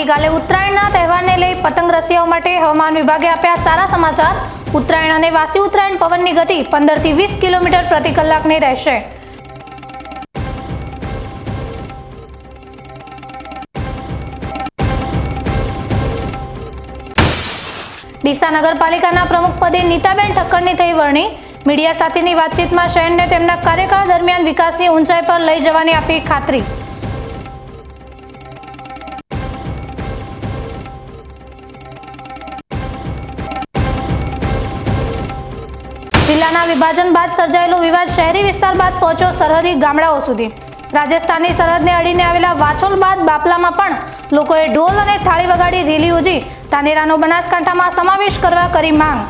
આવતીકાલે ઉત્તરાયણના તહેવારને લઈ પતંગ રસિયાઓ માટે હવામાન વિભાગે આપ્યા સારા સમાચાર. ઉત્તરાયણ અને વાસી ઉત્તરાયણ પવનની ગતિ પંદરથી વીસ કિલોમીટર પ્રતિ કલાકની રહેશે. ડીસા નગરપાલિકાના પ્રમુખ પદે નીતાબેન ઠક્કરની થઈ વરણી. મીડિયા સાથેની વાતચીતમાં શહેરને તેમના કાર્યકાળ દરમિયાન વિકાસની ઊંચાઈ પર લઈ જવાની આપી ખાતરી. વિભાજન બાદ સર્જાયેલો વિવાદ શહેરી વિસ્તાર બાદ પહોંચ્યો સરહદી ગામડાઓ સુધી. રાજસ્થાનની સરહદને અડીને આવેલા વાછોલ બાદ બાપલામાં પણ લોકોએ ઢોલ અને થાળી વગાડી રેલી યોજી તાનેરાનો બનાસકાંઠામાં સમાવેશ કરવા કરી માંગ.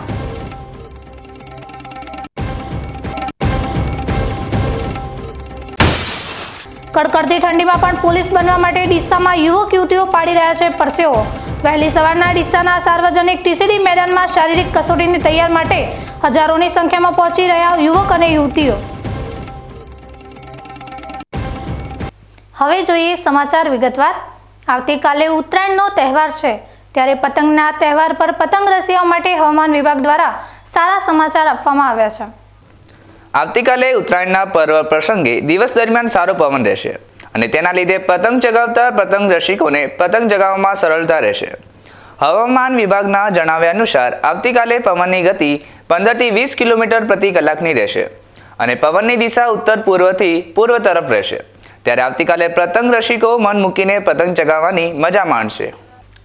કડકડતી ઠંડીમાં પણ પોલીસ બનવા માટે ડીસામાં યુવક યુવતીઓ પાડી રહ્યા છે પરસેવો. વહેલી સવારના ડીસાના સાર્વજનિક ટીસીડી મેદાનમાં શારીરિક કસોટીની તૈયાર માટે હજારોની સંખ્યામાં પહોંચી રહ્યા યુવક અને યુવતીઓ. હવે જોઈએ સમાચાર વિગતવાર. આવતીકાલે ઉત્તરાયણનો તહેવાર છે. ત્યારે પતંગના તહેવાર પર પતંગ રસિયાઓ માટે હવામાન વિભાગ દ્વારા સારા સમાચાર આપવામાં આવ્યા છે. આવતીકાલે ઉત્તરાયણના પર્વ પ્રસંગે દિવસ દરમિયાન સારો પવન રહેશે અને તેના લીધે પતંગ ચગાવતા પતંગ રસિકોને પતંગ ચગાવવામાં સરળતા રહેશે. હવામાન વિભાગના જણાવ્યા અનુસાર આવતીકાલે પવનની ગતિ પંદરથી વીસ કિલોમીટર પ્રતિ કલાકની રહેશે અને પવનની દિશા ઉત્તર પૂર્વથી પૂર્વ તરફ રહેશે. ત્યારે આવતીકાલે પતંગ રસિકો મન મૂકીને પતંગ ચગાવવાની મજા માણશે.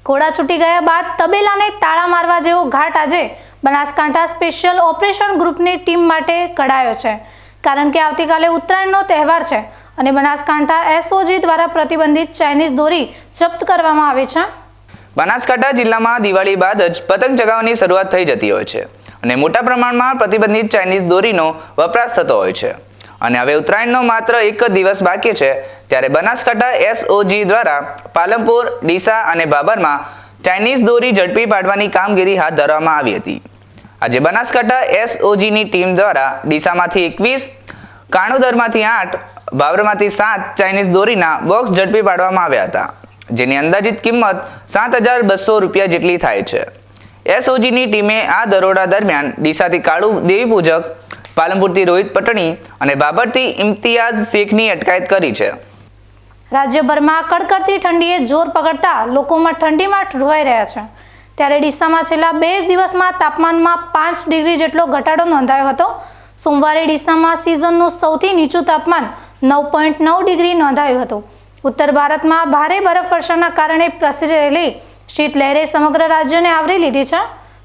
ઘોડા છૂટી ગયા બાદ તબેલાને તાળા મારવા જેવો ઘાટ આજે બનાસકાંઠા સ્પેશિયલ ઓપરેશન ગ્રુપની ટીમ માટે કઢાયો છે. કારણ કે આવતીકાલે ઉત્તરાયણનો તહેવાર છે અને બનાસકાંઠા એસઓજી દ્વારા પ્રતિબંધિત ચાઇનીઝ દોરી જપ્ત કરવામાં આવી છે. બનાસકાંઠા જિલ્લામાં દિવાળી બાદ જ પતંગ ચગાવવાની શરૂઆત થઈ જતી હોય છે અને મોટા પ્રમાણમાં પ્રતિબંધિત ચાઇનીઝ દોરીનો વપરાશ થતો હોય છે. અને હવે ઉત્તરાયણનો માત્ર એક જ દિવસ બાકી છે, ત્યારે બનાસકાંઠા એસઓજી દ્વારા પાલનપુર, ડીસા અને બાબરમાં ચાઇનીઝ દોરી ઝડપી પાડવાની કામગીરી હાથ ધરવામાં આવી હતી. આજે બનાસકાંઠા એસઓજીની ટીમ દ્વારા ડીસામાંથી એકવીસ, કાણોદરમાંથી આઠ બાબરમાંથી સાત ચાઇનીઝ દોરીના બોક્સ ઝડપી પાડવામાં આવ્યા હતા, જેની અંદાજિત કિંમત સાત હજાર બસો રૂપિયા જેટલી થાય છે. એસઓજીની ટીમે આ દરોડા દરમિયાન ડીસાથી કાળુ દેવી પૂજક, પાલનપુરથી રોહિત પટણી અને બાબરથી ઇમ્તિયાઝ શેખની અટકાયત કરી છે. રાજ્યભરમાં કડકડતી ઠંડીએ જોર પકડતા લોકોમાં ઠંડીમાં ઠરવાઈ રહ્યા છે. ત્યારે ડીસામાં છેલ્લા બે જ દિવસમાં તાપમાનમાં પાંચ ડિગ્રી જેટલો ઘટાડો નોંધાયો હતો. સોમવારે ડીસામાં સિઝનનું સૌથી નીચું તાપમાન નવ પોઈન્ટ નવ ડિગ્રી નોંધાયું હતું. ઉત્તર ભારતમાં ભારે બરફવર્ષાના કારણે પ્રસરી રહેલી શીતલહેરે સમગ્ર રાજ્યને આવરી લીધી છે.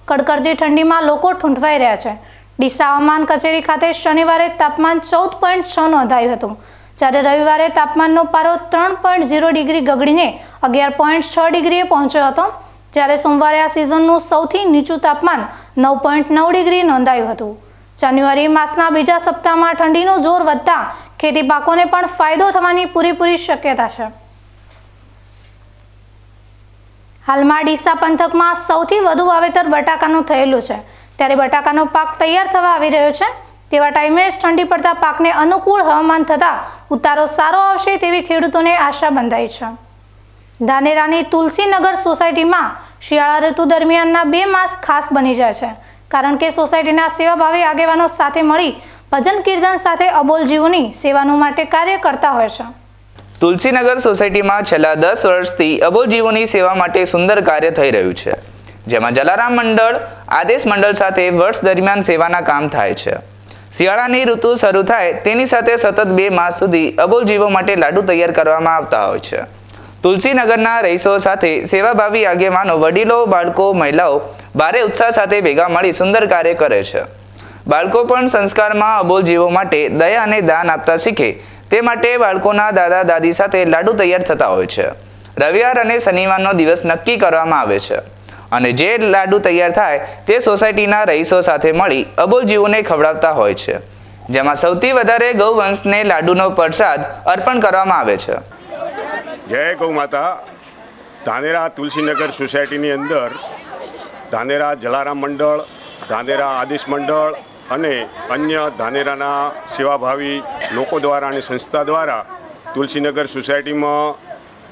કડકડતી ઠંડીમાં લોકો ઠૂંઠવાઈ રહ્યા છે. ડીસા હવામાન કચેરી ખાતે શનિવારે તાપમાન ચૌદ પોઈન્ટ છ નોંધાયું હતું. જ્યારે રવિવારે તાપમાનનો પારો ત્રણ પોઈન્ટ ઝીરો ડિગ્રી ગગડીને અગિયાર પોઈન્ટ છ ડિગ્રીએ પહોંચ્યો હતો. જ્યારે સોમવારે આ સિઝનનું સૌથી નીચું તાપમાન નવ પોઈન્ટ નવ ડિગ્રી નોંધાયું હતું. જાન્યુઆરી માસના બીજા સપ્તાહમાં ઠંડીનું જોર વધતા ખેતી પાકોને પણ ફાયદો થવાની પૂરેપૂરી શક્યતા છે. હાલમાં ડીસા પંથકમાં સૌથી વધુ વાવેતર બટાકાનું થયેલું છે. ત્યારે બટાકાનો પાક તૈયાર થવા આવી રહ્યો છે. તેવા ટાઈમે જ ઠંડી પડતા પાકને અનુકૂળ હવામાન થતાં ઉતારો સારો આવશે તેવી ખેડૂતોને આશા બંધાઈ છે. ધાનેરાની તુલસીનગર સોસાયટીમાં શિયાળા ઋતુ દરમિયાનના બે માસ ખાસ બની જાય છે. કારણ કે સોસાયટીના સેવાભાવી આગેવાનો સાથે મળી ભજન કીર્તન સાથે અબોલ જીવોની સેવાનું માટે કાર્ય કરતા હોય છે. તુલસીનગર સોસાયટીમાં છેલ્લા દસ વર્ષથી અબોલ જીવોની સેવા માટે સુંદર કાર્ય થઈ રહ્યું છે. જેમાં જલારામ મંડળ, આદેશ મંડળ સાથે વર્ષ દરમિયાન સેવાના કામ થાય છે. શિયાળાની ઋતુ શરૂ થાય તેની સાથે સતત બે માસ સુધી અબોલ જીવો માટે લાડુ તૈયાર કરવામાં આવતા હોય છે. તુલસીનગરના રહીશો સાથે સેવાભાવી આગેવાનો, વડીલો, બાળકો, મહિલાઓ ભારે ઉત્સાહ સાથે ભેગા મળી સુંદર કાર્ય કરે છે. બાળકો પણ સંસ્કારમાં અબોલ જીવો માટે દયા અને દાન આપતા શીખે. તે માટે બાળકોના દાદા, દાદી સાથે લાડુ તૈયાર થતા હોય છે. રવિવાર અને શનિવારનો દિવસ નક્કી કરવામાં આવે છે. અને જે લાડુ તૈયાર થાય તે સોસાયટીના રહીશો સાથે મળી અબોલ જીવોને ખવડાવતા હોય છે. જેમાં સૌથી વધારે ગૌવંશને લાડુનો પ્રસાદ અર્પણ કરવામાં આવે છે. જય ગૌ માતા. ધાનેરા તુલસીનગર સોસાયટીની અંદર ધાનેરા જલારામ મંડળ, ધાનેરા આદેશ મંડળ અને અન્ય ધાનેરાના સેવાભાવી લોકો દ્વારા અને સંસ્થા દ્વારા તુલસીનગર સોસાયટીમાં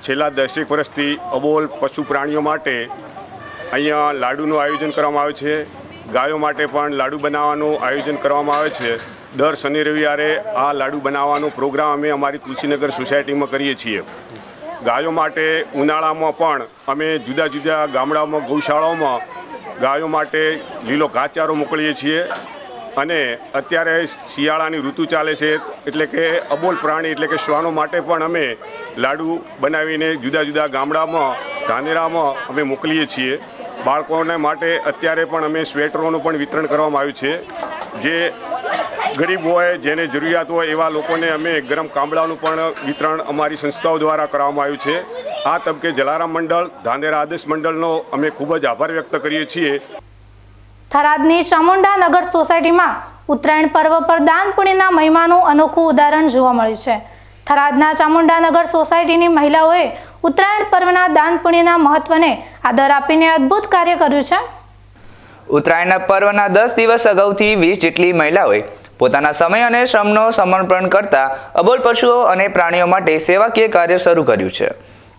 છેલ્લા દસેક વર્ષથી અબોલ પશુ પ્રાણીઓ માટે અહીંયા લાડુનું આયોજન કરવામાં આવે છે. ગાયો માટે પણ લાડુ બનાવવાનું આયોજન કરવામાં આવે છે. દર શનિ રવિવારે આ લાડુ બનાવવાનો પ્રોગ્રામ અમે અમારી તુલસીનગર સોસાયટીમાં કરીએ છીએ. ગાયો માટે ઉનાળામાં પણ અમે જુદા જુદા ગામડાઓમાં ગૌશાળાઓમાં ગાયો માટે લીલો ઘાસચારો મોકલીએ છીએ. અને અત્યારે શિયાળાની ઋતુ ચાલે છે એટલે કે અબોલ પ્રાણી એટલે કે શ્વાનો માટે પણ અમે લાડુ બનાવીને જુદા જુદા ગામડામાં, ધાનેરામાં અમે મોકલીએ છીએ. બાળકોને માટે અત્યારે પણ અમે સ્વેટરોનું પણ વિતરણ કરવામાં આવ્યું છે. જે ગરીબ હોય જેને જરૂરિયાત હોય એવા લોકોને અમે ગરમ કામળાનું પણ વિતરણ અમારી સંસ્થાઓ દ્વારા કરવામાં આવ્યું છે. આ તબકે જલારામ મંડળ ધાનેરા આદેશ મંડળનો અમે ખૂબ જ આભાર વ્યક્ત કરીએ છીએ. થરાદની ચામુંડા નગર સોસાયટીમાં ઉત્તરાયણ પર્વ પર દાન પુણ્યના મહિમાનું અનોખું ઉદાહરણ જોવા મળ્યું છે. થરાદના ચામુંડા નગર સોસાયટીની મહિલાઓએ ઉત્તરાયણ પર્વના દાન પુણ્યના મહત્વને આદર આપીને અદ્ભુત કાર્ય કર્યું છે. ઉત્તરાયણના પર્વના દસ દિવસ અગાઉથી વીસ જેટલી મહિલાઓએ પોતાના સમય અને શ્રમનો સમર્પણ કરતા અબોલ પશુઓ અને પ્રાણીઓ માટે સેવાકીય કાર્ય શરૂ કર્યું છે.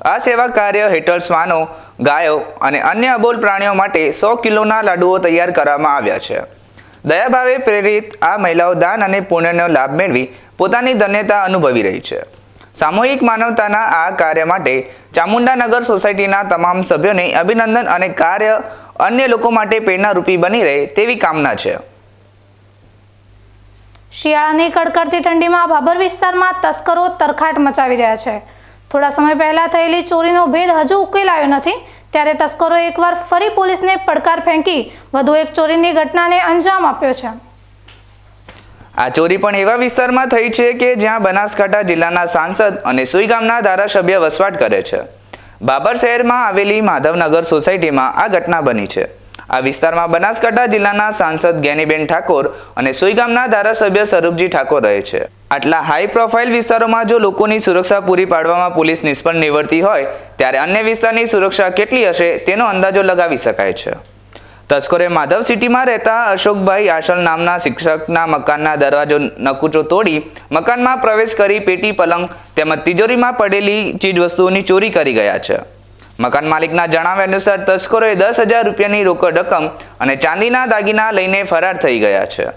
આ સેવા કાર્ય હેઠળ શ્વાનો, ગાયો અને અન્ય અબોલ પ્રાણીઓ માટે સો કિલોના લાડુઓ તૈયાર કરવામાં આવ્યા છે. દયાભાવે પ્રેરિત આ મહિલાઓ દાન અને પુણ્યનો લાભ મેળવી પોતાની ધન્યતા અનુભવી રહી છે. સામૂહિક માનવતાના આ કાર્ય માટે ચામુંડાનગર સોસાયટીના તમામ સભ્યોને અભિનંદન અને કાર્ય અન્ય લોકો માટે પ્રેરણારૂપી બની રહે તેવી કામના છે. શિયાળાની કડકડતી ઠંડીમાં ભાભર વિસ્તારમાં તસ્કરો તરખાટ મચાવી રહ્યા છે. થોડા સમય પહેલા થયેલી ચોરીનો ભેદ હજુ ઉકેલાયો નથી, ત્યારે તસ્કરો એકવાર ફરી પોલીસને પડકાર ફેંકી વધુ એક ચોરીની ઘટનાને અંજામ આપ્યો છે. આ ચોરી પણ એવા વિસ્તારમાં થઈ છે કે જ્યાં બનાસકાંઠા જિલ્લાના સાંસદ અને સુઈ ગામના ધારાસભ્ય વસવાટ કરે છે. બાબર શહેરમાં આવેલી માધવનગર સોસાયટીમાં આ ઘટના બની છે. આ વિસ્તારમાં બનાસકાંઠા જિલ્લાના સાંસદ જ્ઞાનીબેન ઠાકોર અને સુઈ ગામના ધારાસભ્ય સ્વરૂપજી ઠાકોર રહે છે. આટલા હાઈ પ્રોફાઇલ વિસ્તારોમાં જો લોકોની સુરક્ષા પૂરી પાડવામાં પોલીસ નિષ્ફળ નીવડતી હોય, ત્યારે અન્ય વિસ્તારની સુરક્ષા કેટલી હશે તેનો અંદાજો લગાવી શકાય છે. તસ્કરે માધવ સિટીમાં રહેતા અશોકભાઈ આશલ નામના શિક્ષકના મકાનના દરવાજો નકુચો તોડી મકાનમાં પ્રવેશ કરી પેટી પલંગ તેમજ તિજોરીમાં પડેલી ચીજવસ્તુઓની ચોરી કરી ગયા છે. મકાન માલિકના જણાવ્યા અનુસાર તસ્કરોએ દસ હજાર રૂપિયાની રોકડ રકમ અને ચાંદીના દાગીના લઈને ફરાર થઈ ગયા છે.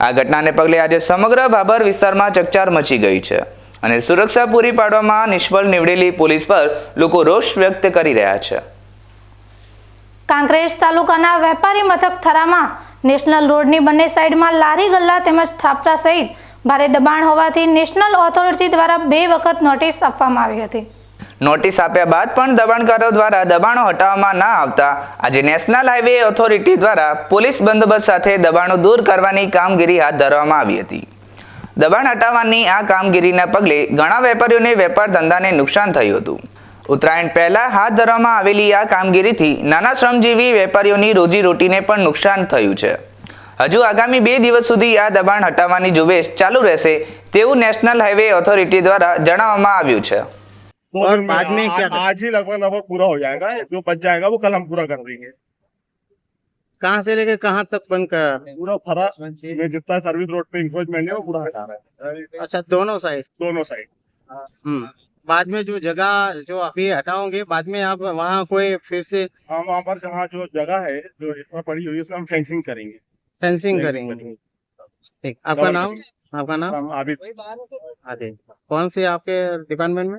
આ ઘટનાને પગલે આજે સમગ્ર ભાભર વિસ્તારમાં ચકચાર મચી ગઈ છે અને સુરક્ષા પૂરી પાડવામાં નિષ્ફળ નીવડેલી પોલીસ પર લોકો રોષ વ્યક્ત કરી રહ્યા છે. કાંકરેજ તાલુકાના વેપારી મથક થરામાં નેશનલ રોડની બંને સાઈડમાં લારી ગલ્લા તેમજ થાપરા સહિત ભારે દબાણ હોવાથી નેશનલ ઓથોરિટી દ્વારા બે વખત નોટિસ આપવામાં આવી હતી. નોટિસ આપ્યા બાદ પણ દબાણકારો દ્વારા દબાણો હટાવવામાં ના આવતા. આજે નેશનલ હાઈવે ઓથોરિટી દ્વારા પોલીસ બંદોબસ્ત સાથે દબાણો દૂર કરવાની કામગીરી હાથ ધરવામાં આવી હતી. દબાણ હટાવવાની આ કામગીરીના પગલે ઘણા વેપારીઓને વેપાર ધંધાને નુકસાન થયું હતું. ઉત્તરાયણ પહેલા હાથ ધરવામાં આવેલી આ કામગીરીથી નાના શ્રમજીવી વેપારીઓની રોજીરોટીને પણ નુકસાન થયું છે. હજુ આગામી બે દિવસ સુધી આ દબાણ હટાવવાની ઝુંબેશ ચાલુ રહેશે તેવું નેશનલ હાઈવે ઓથોરિટી દ્વારા જણાવવામાં આવ્યું છે. और बाद में आ- क्या आज ही लगभग लगभग पूरा हो जाएगा। जो बच जाएगा वो कल हम पूरा कर देंगे। कहाँ से लेकर कहाँ तक बंद कर पूरा फरा में जितना सर्विस रोड पे इंक्रोचमेंट है वो पूरा हटा रहा है। अच्छा दोनों साइड दोनों साइड हम्म। बाद में जो जगह जो अभी हटाओगे बाद में आप वहाँ कोई फिर से हम वहाँ पर जहाँ जो जगह है जो इसमें पड़ी हुई है उसमें हम फेंसिंग करेंगे। फेंसिंग करेंगे। ठीक। आपका नाम? आपका नाम? हम आबिद कौन से आपके डिपार्टमेंट में?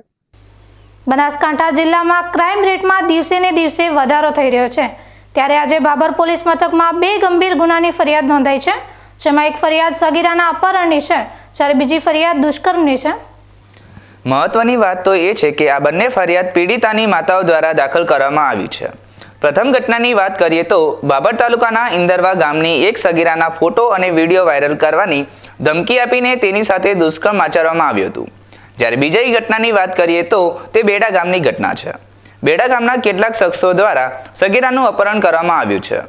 બનાસકાંઠા જિલ્લામાં ક્રાઇમ રેટમાં દિવસે ને દિવસે વધારો થઈ રહ્યો છે. ત્યારે આજે બાબર પોલીસ મથકમાં બે ગંભીર ગુનાની ફરિયાદ નોંધાઈ છે, જેમાં એક ફરિયાદ સગીરાના અપહરણની છે, જ્યારે બીજી ફરિયાદ દુષ્કર્મની છે. મહત્વની વાત તો એ છે કે આ બંને ફરિયાદ પીડિતાની માતાઓ દ્વારા દાખલ કરવામાં આવી છે. પ્રથમ ઘટનાની વાત કરીએ તો બાબર તાલુકાના ઇન્દરવા ગામની એક સગીરાના ફોટો અને વીડિયો વાયરલ કરવાની ધમકી આપીને તેની સાથે દુષ્કર્મ આચરવામાં આવ્યું હતું. જ્યારે બીજી ઘટનાની વાત કરીએ તો તે બેડા ગામની ઘટના છે. બેડા ગામના કેટલાક શખ્સો દ્વારા સગીરાનું અપહરણ કરવામાં આવ્યું છે.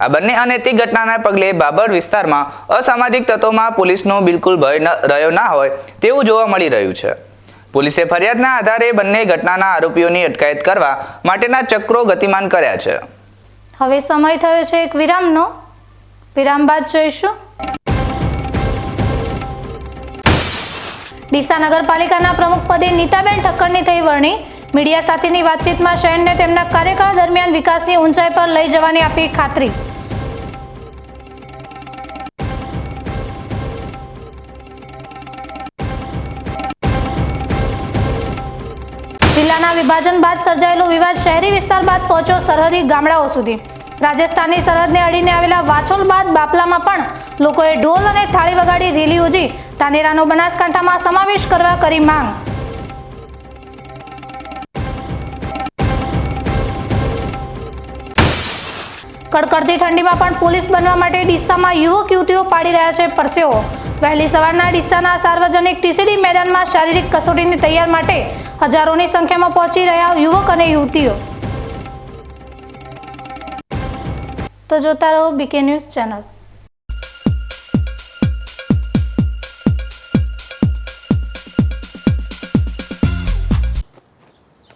આ બંને અનૈતિક ઘટનાના પગલે બાબર વિસ્તારમાં અસામાજિક તત્વોમાં પોલીસનો બિલકુલ ભય રહ્યો ના હોય તેવું જોવા મળી રહ્યું છે. પોલીસે ફરિયાદના આધારે બંને ઘટનાના આરોપીઓની અટકાયત કરવા માટેના ચક્રો ગતિમાન કર્યા છે. હવે સમય થયો છે એક વિરામનો. વિરામ બાદ જોઈશું. ડીસા નગરપાલિકાના પ્રમુખ પદે નીતાબેન ઠક્કરની થઈ વરણી. મીડિયા સાથેની વાતચીતમાં શહેરને તેમના કાર્યકાળ દરમિયાન વિકાસની ઊંચાઈ પર લઈ જવાની આપી ખાતરી. જિલ્લાના વિભાજન બાદ સર્જાયેલો વિવાદ શહેરી વિસ્તાર બાદ પહોંચ્યો સરહદી ગામડાઓ સુધી. રાજસ્થાનની સરહદને અડીને આવેલા વાછોલ બાદ બાપલામાં પણ લોકોએ ઢોલ અને થાળી વગાડી રેલી યોજી તાનેરાનો બનાસકાંઠામાં સમાવેશ કરવા કરી માંગ. કડકડતી ઠંડીમાં પણ પોલીસ બનવા માટે ડીસામાં યુવક યુવતીઓ પાડી રહ્યા છે પરસેવો. વહેલી સવારના ડીસાના સાર્વજનિક ટીસીડી મેદાનમાં શારીરિક કસોટીની તૈયાર માટે હજારોની સંખ્યામાં પહોંચી રહ્યા યુવક અને યુવતીઓ. તો જોતા રહો BK news channel.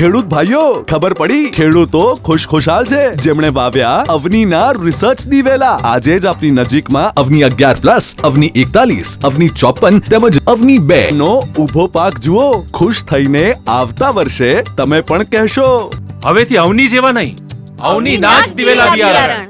ખેડૂત ભાઈઓ ખબર પડી? ખેડૂતો ખુશખુશાલ છે. જેમણે વાવ્યા અવનીના રિસર્ચ દિવેલા. આજે જ આપની નજીકમાં અવની અગિયાર પ્લસ અવની એકતાલીસ અવની ચોપન તેમજ અવની બે નો ઊભો પાક જુઓ. ખુશ થઈને આવતા વર્ષે તમે પણ કહેશો. હવેથી અવની જેવા નહીં. અવની નાચ દિવેલા બિયારણ.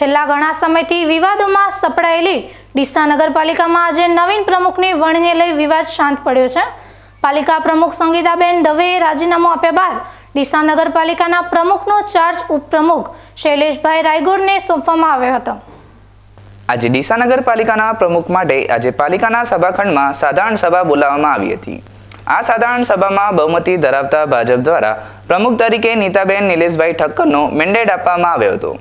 છેલ્લા ઘણા સમયથી વિવાદોમાં સપડાયેલી ડીસા નગરપાલિકામાં આજે નવીન પ્રમુખની વણને લઈ વિવાદ શાંત પડ્યો છે. પાલિકા પ્રમુખ સંગીતાબેન દવેએ રાજીનામું આપ્યા બાદ ડીસા નગરપાલિકાના પ્રમુખનો ચાર્જ ઉપપ્રમુખ શૈલેષભાઈ રાયગોડને સોંપવામાં આવ્યો હતો. આજે ડીસા નગરપાલિકાના પ્રમુખ માટે આજે પાલિકાના સભાખંડમાં સાધારણ સભા બોલાવવામાં આવી હતી. આ સાધારણ સભામાં બહુમતી ધરાવતા ભાજપ દ્વારા પ્રમુખ તરીકે નીતાબેન નિલેશભાઈ ઠક્કરનો મેન્ડેટ આપવામાં આવ્યો હતો.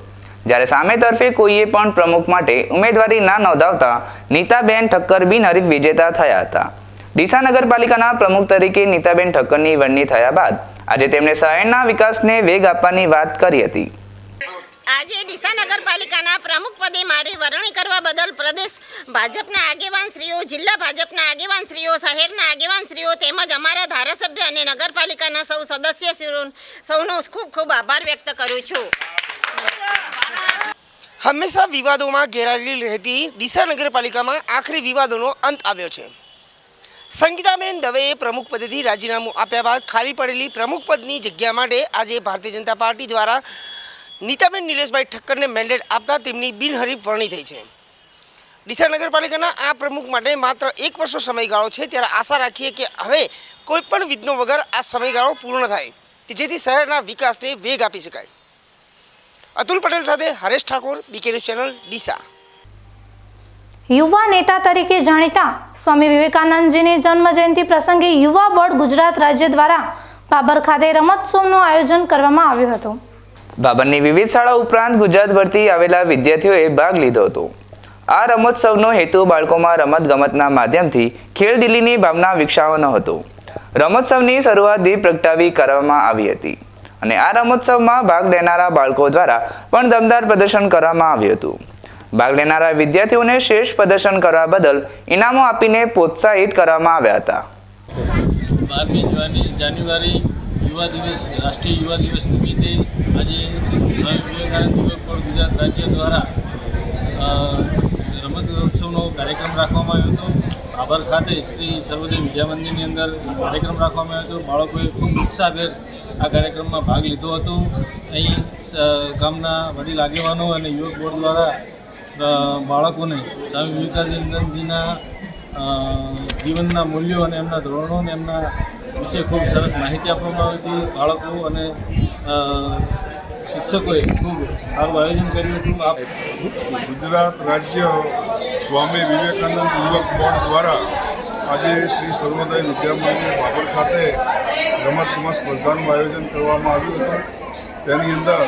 જ્યારે સામે તરફે કોઈએ પણ પ્રમુખ માટે ઉમેદવારી ના નોંધાવતા નીતાબેન ઠક્કર બિનહરીફ વિજેતા થયા હતા. ડીસા નગરપાલિકાના પ્રમુખ તરીકે નીતાબેન ઠક્કરની વરણી થયા બાદ આજે તેમણે શહેરના વિકાસને વેગ આપવાની વાત કરી હતી. આજે ડીસા નગરપાલિકાના પ્રમુખ પદે મારી વરણી કરવા બદલ પ્રદેશ ભાજપના આગેવાનશ્રીઓ જિલ્લા ભાજપના આગેવાનશ્રીઓ શહેરના આગેવાનશ્રીઓ તેમજ અમારા ધારાસભ્ય અને નગરપાલિકાના સૌ સદસ્યશ્રીઓ સૌનો ખૂબ ખૂબ આભાર વ્યક્ત કરું છું. હંમેશા વિવાદોમાં ઘેરાયેલી રહેતી ડીસા નગરપાલિકામાં આખરી વિવાદોનો અંત આવ્યો છે. સંગીતાબેન દવેએ પ્રમુખ પદેથી રાજીનામું આપ્યા બાદ ખાલી પડેલી પ્રમુખ પદની જગ્યા માટે આજે ભારતીય જનતા પાર્ટી દ્વારા નીતાબેન નિલેશભાઈ ઠક્કરને મેન્ડેટ આપતા તેમની બિનહરીફ વરણી થઈ છે. ડીસા નગરપાલિકાના આ પ્રમુખ માટે માત્ર એક વર્ષનો સમયગાળો છે ત્યારે આશા રાખીએ કે હવે કોઈપણ વિઘ્નો વગર આ સમયગાળો પૂર્ણ થાય કે જેથી શહેરના વિકાસને વેગ આપી શકાય. અતુલ પટેલ સાથે Haresh Thakor BK news channel Deesa. યુવા નેતા તરીકે જાણીતા સ્વામી વિવેકાનંદજીની જન્મજયંતિ પ્રસંગે યુવા બોર્ડ ગુજરાત રાજ્ય દ્વારા બાબર ખાતે રમતોત્સવનું આયોજન કરવામાં આવ્યું હતું. બાબરની વિવિધ શાળા ઉપરાંત ગુજરાતભરથી આવેલા વિદ્યાર્થીઓએ ભાગ લીધો હતો. આ રમોત્સવનો હેતુ બાળકોમાં રમત ગમતના માધ્યમથી ખેલદિલીની ભાવના વિકસાવવાનો હતો. રમોત્સવની શરૂઆત દીપ પ્રગટાવી કરવામાં આવી હતી. અને આ રમોત્સવમાં ભાગ લેનારા બાળકો દ્વારા પણ દમદાર પ્રદર્શન કરવામાં આવ્યું હતું. ભાગ લેનારા વિદ્યાર્થીઓને શ્રેષ્ઠ પ્રદર્શન કરવા બદલ ઇનામો આપીને પ્રોત્સાહિત કરવામાં આવ્યા હતા. બારમી જાન્યુ- જાન્યુઆરી યુવા દિવસ, રાષ્ટ્રીય યુવા દિવસ નિમિત્તે આજે વિવેકાનંદ યુવક ગુજરાત રાજ્ય દ્વારા રમત ઉત્સવનો કાર્યક્રમ રાખવામાં આવ્યો હતો. આભાર ખાતે શ્રી સર્વોદય વિદ્યા મંદિરની અંદર કાર્યક્રમ રાખવામાં આવ્યો હતો. બાળકોએ ખૂબ ઉત્સાહભેર આ કાર્યક્રમમાં ભાગ લીધો હતો. અહીં ગામના વડીલ આગેવાનો અને યુવક બોર્ડ દ્વારા બાળકોને સ્વામી વિવેકાનંદજીના જીવનના મૂલ્યો અને એમના ધોરણો અને એમના વિશે ખૂબ સરસ માહિતી આપવામાં આવી હતી. બાળકો અને શિક્ષકોએ ખૂબ સારું આયોજન કર્યું હતું. ગુજરાત રાજ્ય સ્વામી વિવેકાનંદ યુવક બોર્ડ દ્વારા આજે શ્રી સર્વોદય વિદ્યા મંદિર બાબર ખાતે રમતગમત સ્પર્ધાનું આયોજન કરવામાં આવ્યું હતું. તેની અંદર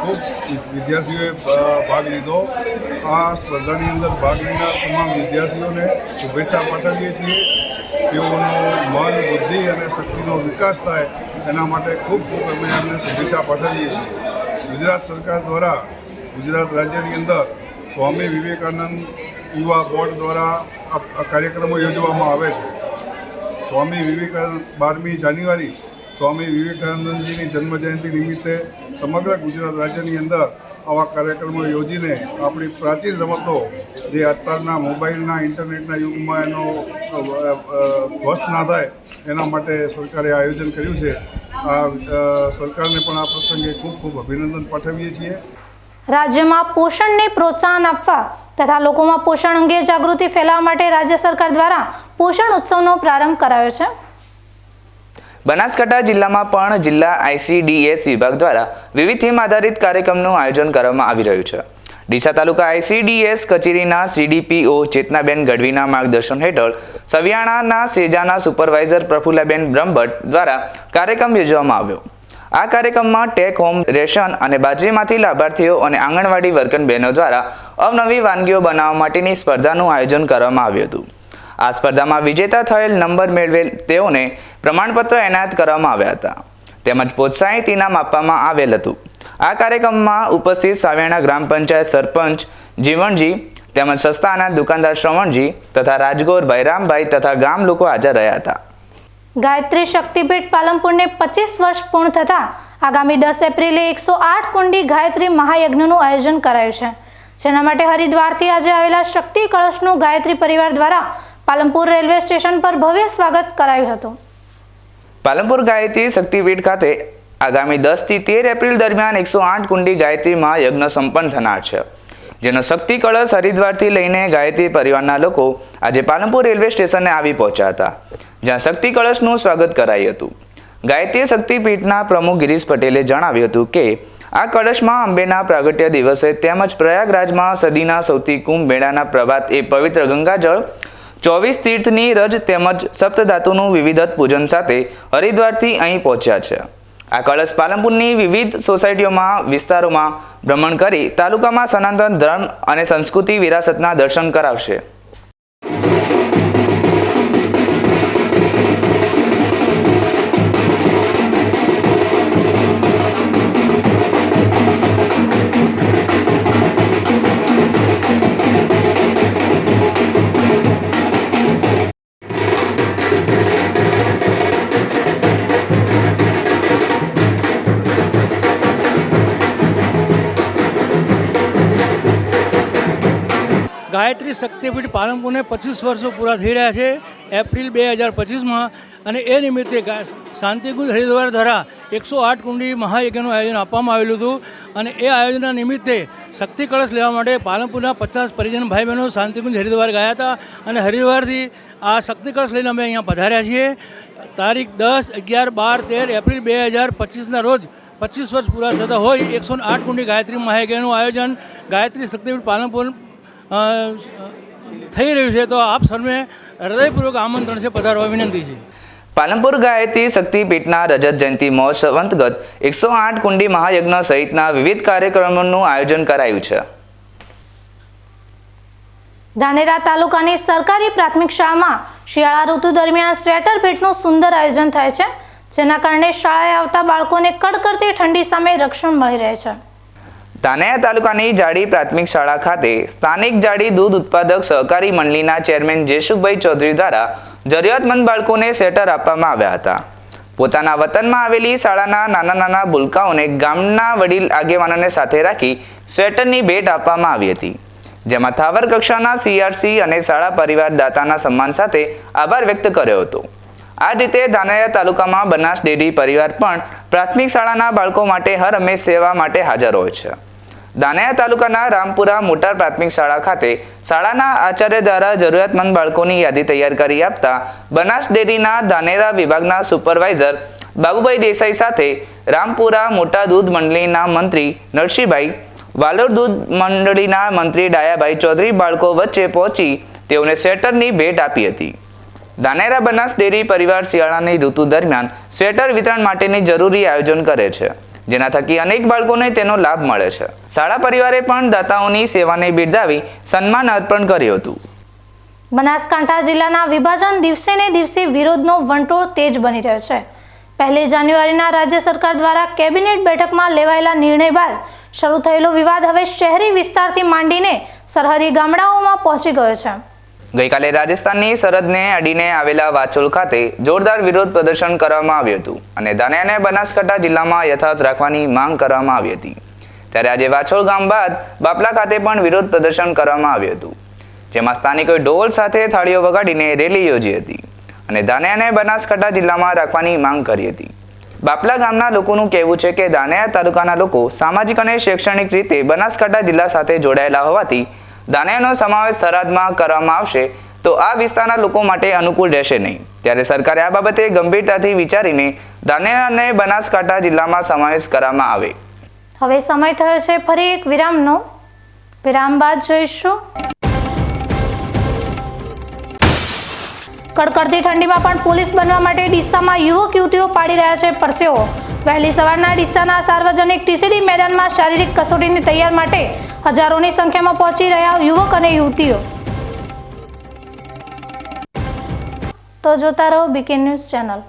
ખૂબ વિદ્યાર્થીઓએ ભાગ લીધો. આ સ્પર્ધાની અંદર ભાગ લેનાર તમામ વિદ્યાર્થીઓને શુભેચ્છા પાઠવીએ છીએ. તેઓનો મન, બુદ્ધિ અને શક્તિનો વિકાસ થાય એના માટે ખૂબ ખૂબ અમે એમને શુભેચ્છા પાઠવીએ છીએ. ગુજરાત સરકાર દ્વારા ગુજરાત રાજ્યની અંદર સ્વામી વિવેકાનંદ યુવા બોર્ડ દ્વારા કાર્યક્રમો યોજવામાં આવે છે. સ્વામી વિવેકાનંદ બારમી જાન્યુઆરી, સ્વામી વિવેકાનંદજીની જન્મજયંતિ નિમિત્તે સમગ્ર ગુજરાત રાજ્યની અંદર આવા કાર્યક્રમો યોજીને આપણી પ્રાચીન રમતો, જે અત્યારના મોબાઈલના, ઇન્ટરનેટના યુગમાં એનો ધ્વસ્ત ના થાય, એના માટે સરકારે આયોજન કર્યું છે. આ સરકારને પણ આ પ્રસંગે ખૂબ ખૂબ અભિનંદન પાઠવીએ છીએ. રાજ્યમાં પોષણને પ્રોત્સાહન આપવા તથા લોકોમાં પોષણ અંગે જાગૃતિ ફેલાવવા માટે રાજ્ય સરકાર દ્વારા પોષણ ઉત્સવનો પ્રારંભ કરાયો છે. બનાસકાંઠા જિલ્લામાં પણ જિલ્લા આઈસીડીએસ વિભાગ દ્વારા વિવિધ થીમ આધારિત કાર્યક્રમનું આયોજન કરવામાં આવી રહ્યું છે. ડીસા તાલુકા આઈસીડીએસ કચેરીના સીડીપીઓ ચેતનાબેન ગઢવીના માર્ગદર્શન હેઠળ સવિયાણાના સેજાના સુપરવાઇઝર પ્રફુલ્લાબેન બ્રહ્મભટ્ટ દ્વારા કાર્યક્રમ યોજવામાં આવ્યો. આ કાર્યક્રમમાં ટેક હોમ, રેશન અને બાજરીમાંથી લાભાર્થીઓ અને આંગણવાડી વર્કન બહેનો દ્વારા અવનવી વાનગીઓ બનાવવા માટેની સ્પર્ધાનું આયોજન કરવામાં આવ્યું હતું. આ સ્પર્ધામાં વિજેતા થયેલ નંબર મેળવેલ તેઓને પ્રમાણપત્ર એનાયત કરવામાં આવ્યા હતા. તેમજ પ્રોત્સાહિત ઇનામ આપવામાં આવેલ હતું. આ કાર્યક્રમમાં ઉપસ્થિત સાવેણા ગ્રામ પંચાયત સરપંચ જીવણજી, તેમજ સસ્તાના દુકાનદાર શ્રવણજી તથા રાજગોર ભૈરામભાઈ તથા ગામ લોકો હાજર રહ્યા હતા. ગાયત્રી શક્તિપીઠ પાલનપુરને પચીસ વર્ષ પૂર્ણ થતાં આગામી દસ એપ્રિલે એકસો આઠ કુંડી ગાયત્રી મહાયજ્ઞનું આયોજન કરાયું છે. જેના માટે હરિદ્વારથી આજે આવેલા શક્તિ કળશનું ગાયત્રી પરિવાર દ્વારા પાલનપુર રેલવે સ્ટેશન પર ભવ્ય સ્વાગત કરાયું હતું. પાલનપુર ગાયત્રી શક્તિપીઠ ખાતે આગામી દસથી તેર એપ્રિલ દરમિયાન એકસો આઠ કુંડી ગાયત્રી મહાયજ્ઞ સંપન્ન થનાર છે. જેનો શક્તિ કળશ હરિદ્વારથી લઈને ગાયત્રી પરિવારના લોકો આજે પાલનપુર રેલવે સ્ટેશને આવી પહોંચ્યા હતા, જ્યાં શક્તિ કળશનું સ્વાગત કરાયું હતું. ગાયત્રી શક્તિપીઠના પ્રમુખ ગિરીશ પટેલે જણાવ્યું હતું કે, આ કળશમાં અંબેના પ્રાગટ્ય દિવસે તેમજ પ્રયાગરાજમાં સદીના સૌથી કુંભ મેળાના પ્રભાત એ પવિત્ર ગંગાજળ, ચોવીસ તીર્થની રજ તેમજ સપ્તધાતુનું વિવિધત પૂજન સાથે હરિદ્વારથી અહીં પહોંચ્યા છે. આ કળશ પાલનપુરની વિવિધ સોસાયટીઓમાં, વિસ્તારોમાં ભ્રમણ કરી તાલુકામાં સનાતન ધર્મ અને સંસ્કૃતિ વિરાસતના દર્શન કરાવશે. ગાયત્રી શક્તિપીઠ પાલનપુરને પચીસ વર્ષો પૂરા થઈ રહ્યા છે, એપ્રિલ બે હજાર પચીસમાં. અને એ નિમિત્તે શાંતિકુંજ હરિદ્વાર દ્વારા એકસો આઠ કુંડી મહાયજ્ઞનું આયોજન આપવામાં આવેલું હતું. અને એ આયોજનના નિમિત્તે શક્તિ કળશ લેવા માટે પાલનપુરના પચાસ પરિજન ભાઈ બહેનો શાંતિકુંજ હરિદ્વાર ગયા હતા. અને હરિદ્વારથી આ શક્તિ કળશ લઈને અમે અહીંયા પધાર્યા છીએ. તારીખ દસ અગિયાર બાર તેર એપ્રિલ બે હજાર પચીસના રોજ પચીસ વર્ષ પૂરા થતા હોય એકસો આઠ કુંડી ગાયત્રી મહાયજ્ઞનું આયોજન ગાયત્રી શક્તિપીઠ પાલનપુર થઈ રહ્યું છે તો આપ સર્વે હૃદયપૂર્વક આમંત્રણ છે પધારવા વિનંતી છે. પાલનપુર ગાયત્રી શક્તિપીઠના રજત જયંતિ મહોત્સવ અંતર્ગત એકસો આઠ કુંડી મહાયજ્ઞ સહિતના વિવિધ કાર્યક્રમોનું આયોજન કરાયું છે. ધાનેરા તાલુકાની સરકારી પ્રાથમિક શાળામાં શિયાળા ઋતુ દરમિયાન સ્વેટર ભેટનું સુંદર આયોજન થાય છે જેના કારણે શાળાએ આવતા બાળકોને કડકડતી ઠંડી સામે રક્ષણ મળી રહે છે. ધાનેરા તાલુકાની જાડી પ્રાથમિક શાળા ખાતે સ્થાનિક જાડી દૂધ ઉત્પાદક સહકારી મંડળીના ચેરમેન જેશુભાઈ ચૌધરી દ્વારા જરૂરિયાતમંદ બાળકોને સ્વેટર આપવામાં આવ્યા હતા. પોતાના વતનમાં આવેલી શાળાના નાના નાના ભૂલકાઓને ગામના વડીલ આગેવાનોને સાથે રાખી સ્વેટરની ભેટ આપવામાં આવી હતી. જેમાં થાવર કક્ષાના સીઆરસી અને શાળા પરિવાર દાતાના સન્માન સાથે આભાર વ્યક્ત કર્યો હતો. આ રીતે ધાનેરા તાલુકામાં બનાસ ડેરી પરિવાર પણ પ્રાથમિક શાળાના બાળકો માટે હર હંમેશ સેવા માટે હાજર હોય છે. દાનેરા તાલુકાના રામપુરા મોટા પ્રાથમિક શાળા ખાતે શાળાના આચાર્ય દ્વારા જરૂરિયાતમંદ બાળકોની યાદી તૈયાર કરી આપતા બનાસ ડેરીના ધાનેરા વિભાગના સુપરવાઇઝર બાબુભાઈ દેસાઈ સાથે રામપુરા મોટા દૂધ મંડળીના મંત્રી નરસિંહભાઈ, વાલોર દૂધ મંડળીના મંત્રી ડાયાભાઈ ચૌધરી બાળકો વચ્ચે પહોંચી તેઓને સ્વેટરની ભેટ આપી હતી. દાનેરા બનાસ ડેરી પરિવાર શિયાળાની ઋતુ દરમિયાન સ્વેટર વિતરણ માટેની જરૂરી આયોજન કરે છે. જેના થકી અનેક બાળકોને તેનો લાભ મળે છે. શાળા પરિવારે પણ દાતાઓની સેવાને બિરદાવી સન્માન અર્પણ કર્યું હતું. બનાસકાંઠા જિલ્લાના વિભાજન દિવસે ને દિવસે વિરોધનો વંટોળ તેજ બની રહ્યો છે. પહેલી જાન્યુઆરીના રાજ્ય સરકાર દ્વારા કેબિનેટ બેઠકમાં લેવાયેલા નિર્ણય બાદ શરૂ થયેલો વિવાદ હવે શહેરી વિસ્તારથી માંડીને સરહદી ગામડાઓમાં પહોંચી ગયો છે. ગઈકાલે રાજસ્થાનની સરહદને અડીને આવેલા વાચોલ ખાતે જોરદાર વિરોધ પ્રદર્શન કરવામાં આવ્યું હતું અને ધાનેરાને બનાસકાંઠા જિલ્લામાં યથાર્થ રાખવાની માંગ કરવામાં આવી હતી. ત્યારે આજે વાછોલ ગામ બાદ બાપલા ખાતે પણ વિરોધ પ્રદર્શન કરવામાં આવ્યું હતું, જેમાં સ્થાનિકોએ ઢોલ સાથે થાળીઓ વગાડીને રેલી યોજી હતી અને ધાનેરાને બનાસકાંઠા જિલ્લામાં રાખવાની માંગ કરી હતી. બાપલા ગામના લોકોનું કહેવું છે કે ધાનેરા તાલુકાના લોકો સામાજિક અને શૈક્ષણિક રીતે બનાસકાંઠા જિલ્લા સાથે જોડાયેલા હોવાથી ધાનેરાનો સમાવેશ થરાદમાં કરવામાં આવશે તો આ વિસ્તારના લોકો માટે અનુકૂળ રહેશે નહીં. ત્યારે સરકારે આ બાબતે ગંભીરતાથી વિચારીને અને બનાસકાંઠા જિલ્લામાં સમાવેશ કરવામાં આવે. હવે સમય થયો છે ફરી એક વિરામનો. વિરામ બાદ જોઈશું. કડકડતી ઠંડીમાં પણ પોલીસ બનવા માટે ડીસામાં યુવક યુવતીઓ પાડી રહ્યા છે પરસેવો. વહેલી સવારના ડીસાના સાર્વજનિક ટીસીડી મેદાનમાં શારીરિક કસોટીની તૈયાર માટે હજારોની સંખ્યામાં પહોંચી રહ્યા યુવક અને યુવતીઓ. તો જોતા રહો બીકે ન્યૂઝ ચેનલ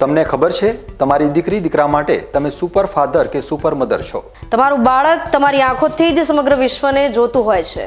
તમને ખબર છે તમારી દીકરી દીકરા માટે તમે સુપર ફાધર કે સુપર મધર છો? તમારું બાળક તમારી આંખોથી જ સમગ્ર વિશ્વને જોતું હોય છે.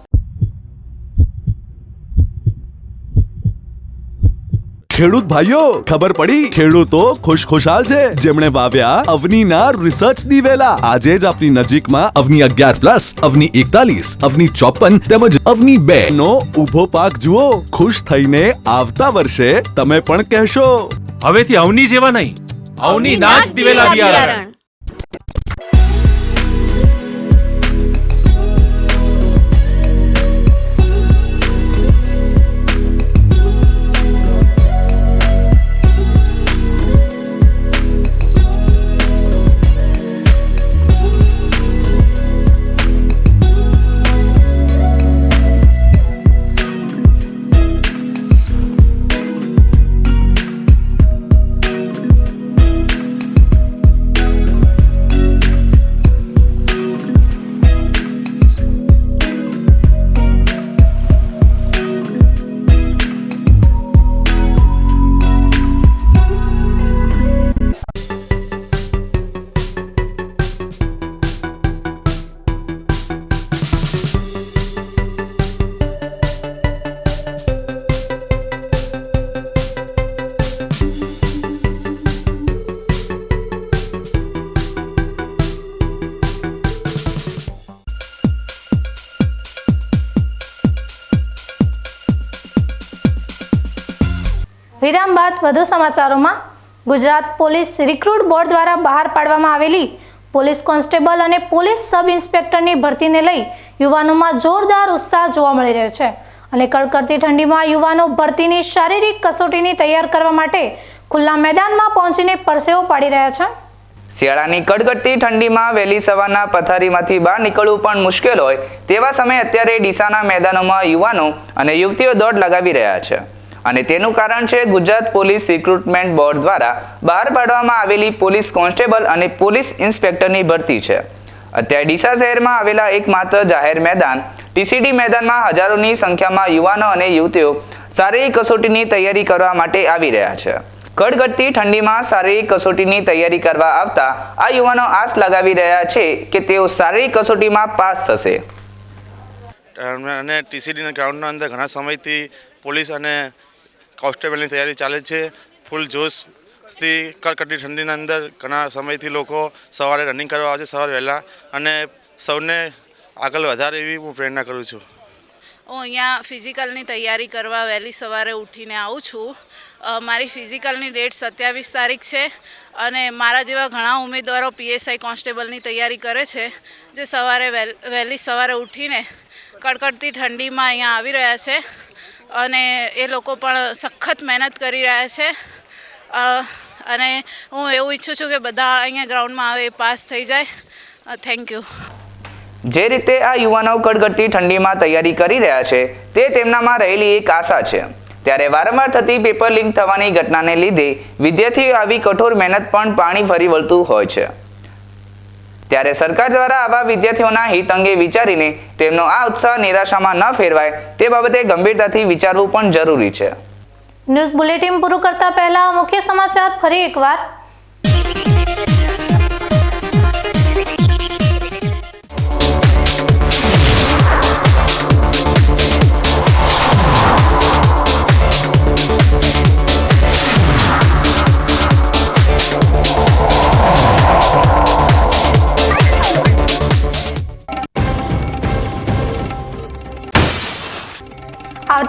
ખેડૂત ભાઈઓ ખબર પડી? ખેડૂતો ખુશખુશાલ છે. જેમણે વાવ્યા અવનીના રિસર્ચ દિવેલા. આજે જ આપની નજીકમાં અવની અગિયાર પ્લસ અવની એકતાલીસ અવની ચોપન તેમજ અવની બે. નો ઊભો પાક જુઓ. ખુશ થઈને આવતા વર્ષે તમે પણ કહેશો. હવેથી અવની જેવા નહીં. અવની નાચ દિવેલા બિયારણ વધુ સમાચારોમાં, ગુજરાત પોલીસ રિક્રુટ બોર્ડ દ્વારા બહાર પાડવામાં આવેલી પોલીસ કોન્સ્ટેબલ અને પોલીસ સબ ઇન્સ્પેક્ટરની ભરતીને લઈ યુવાનોમાં જોરદાર ઉત્સાહ જોવા મળી રહ્યો છે. અને કડકડતી ઠંડીમાં યુવાનો ભરતીની શારીરિક કસોટીની તૈયાર કરવા માટે ખુલ્લા મેદાનમાં પહોંચીને પરસેવો પાડી રહ્યા છે. શિયાળાની કડકડતી ઠંડીમાં વહેલી સવારના પથારીમાંથી બહાર નીકળવું પણ મુશ્કેલ હોય તેવા સમયે અત્યારે ડીસાના મેદાનોમાં યુવાનો અને યુવતીઓ દોડ લગાવી રહ્યા છે. અને તેનું કારણ છે ગુજરાત પોલીસ રિક્રુટમેન્ટ બોર્ડ દ્વારા બહાર પાડવામાં આવેલી પોલીસ કોન્સ્ટેબલ અને પોલીસ ઇન્સ્પેક્ટરની ભરતી છે. અત્યારે ડીસા શહેરમાં આવેલા એકમાત્ર જાહેર મેદાન, ટીસીડી મેદાનમાં હજારોની સંખ્યામાં યુવાનો અને યુવતીઓ શારીરિક કસોટીની તૈયારી કરવા માટે આવી રહ્યા છે. કડકડતી ઠંડીમાં શારીરિક કસોટીની તૈયારી કરવા આવતા આ યુવાનો આશ લગાવી રહ્યા છે કે તેઓ શારીરિક કસોટીમાં પાસ થશે. અને ટીસીડીના ગ્રાઉન્ડના અંદર ઘણા સમયથી પોલીસ અને કોન્સ્ટેબલની તૈયારી ચાલે છે. ફૂલ જોશથી કડકડતી ઠંડીના અંદર ઘણા સમયથી લોકો સવારે રનિંગ કરવા આવે છે, સવારે વહેલા. અને સૌને આગળ વધારે એવી હું પ્રેરણા કરું છું. હું અહીંયા ફિઝિકલની તૈયારી કરવા વહેલી સવારે ઉઠીને આવું છું. મારી ફિઝિકલની ડેટ સત્યાવીસ તારીખ છે અને મારા જેવા ઘણા ઉમેદવારો પીએસઆઈ કોન્સ્ટેબલની તૈયારી કરે છે, જે સવારે વહેલ- સવારે ઉઠીને કડકડતી ઠંડીમાં અહીંયા આવી રહ્યા છે. અને એ લોકો પણ સખત મહેનત કરી રહ્યા છે. અને હું એવું ઈચ્છું છું કે બધા અહીંયા ગ્રાઉન્ડમાં આવે પાસ થઈ જાય. Thank you. જે રીતે આ યુવાનો કડકડતી ઠંડીમાં તૈયારી કરી રહ્યા છે, તે તેમનામાં રહેલી એક આશા છે. ત્યારે વારંવાર થતી પેપર લીક થવાની ઘટનાને લીધે વિદ્યાર્થીઓ આવી કઠોર મહેનત પણ પાણી ફરી વળતું હોય છે. ત્યારે સરકાર દ્વારા આવા વિદ્યાર્થીઓના હિત અંગે વિચારીને તેમનો આ ઉત્સાહ નિરાશામાં ન ફેરવાય તે બાબતે ગંભીરતાથી વિચારવું પણ જરૂરી છે. ન્યૂઝ બુલેટિન પૂરું કરતા પહેલા મુખ્ય સમાચાર ફરી એકવાર.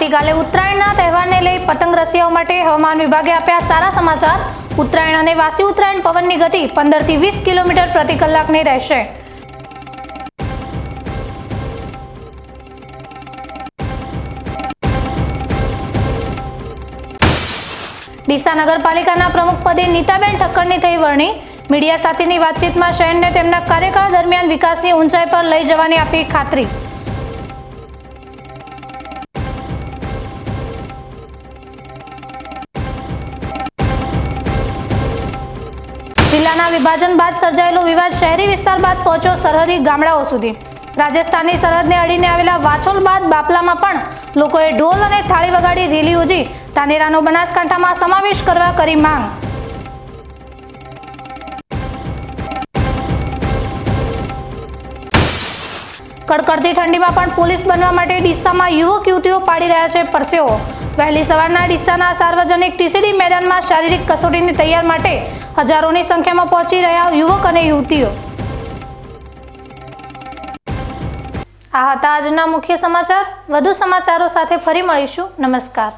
આવતીકાલે ઉત્તરાયણના તહેવારને લઈ પતંગ રસિયાઓ માટે હવામાન વિભાગે આપ્યા સારા સમાચાર. ઉત્તરાયણ અને વાસી ઉત્તરાયણ પવનની ગતિ પંદરથી વીસ કિલોમીટર પ્રતિ કલાકની રહેશે. ડીસા નગરપાલિકાના પ્રમુખ પદે નીતાબેન ઠક્કરની થઈ વરણી. મીડિયા સાથેની વાતચીતમાં શહેરને તેમના કાર્યકાળ દરમિયાન વિકાસની ઊંચાઈ પર લઈ જવાની આપી ખાતરી. જિલ્લાના વિભાજન બાદ સર્જાયેલો વિવાદ શહેરી વિસ્તાર બાદ પહોંચ્યો સરહદી ગામડાઓ સુધી. રાજસ્થાનની સરહદને અડીને આવેલા વાછોલ બાદ બાપલામાં પણ લોકોએ ઢોલ અને થાળી વગાડી રેલી યોજી તાનેરાનો બનાસકાંઠામાં સમાવેશ કરવા કરી માંગ. કડકડતી ઠંડીમાં પણ પોલીસ બનવા માટે ડીસામાં યુવક યુવતીઓ પાડી રહ્યા છે પરસેવો. વહેલી સવારના ડીસાના સાર્વજનિક ટીસીડી મેદાનમાં શારીરિક કસોટીની તૈયાર માટે હજારોની સંખ્યામાં પહોંચી રહ્યા યુવક અને યુવતીઓ. આ હતા આજના મુખ્ય સમાચાર. વધુ સમાચારો સાથે ફરી મળીશું. નમસ્કાર.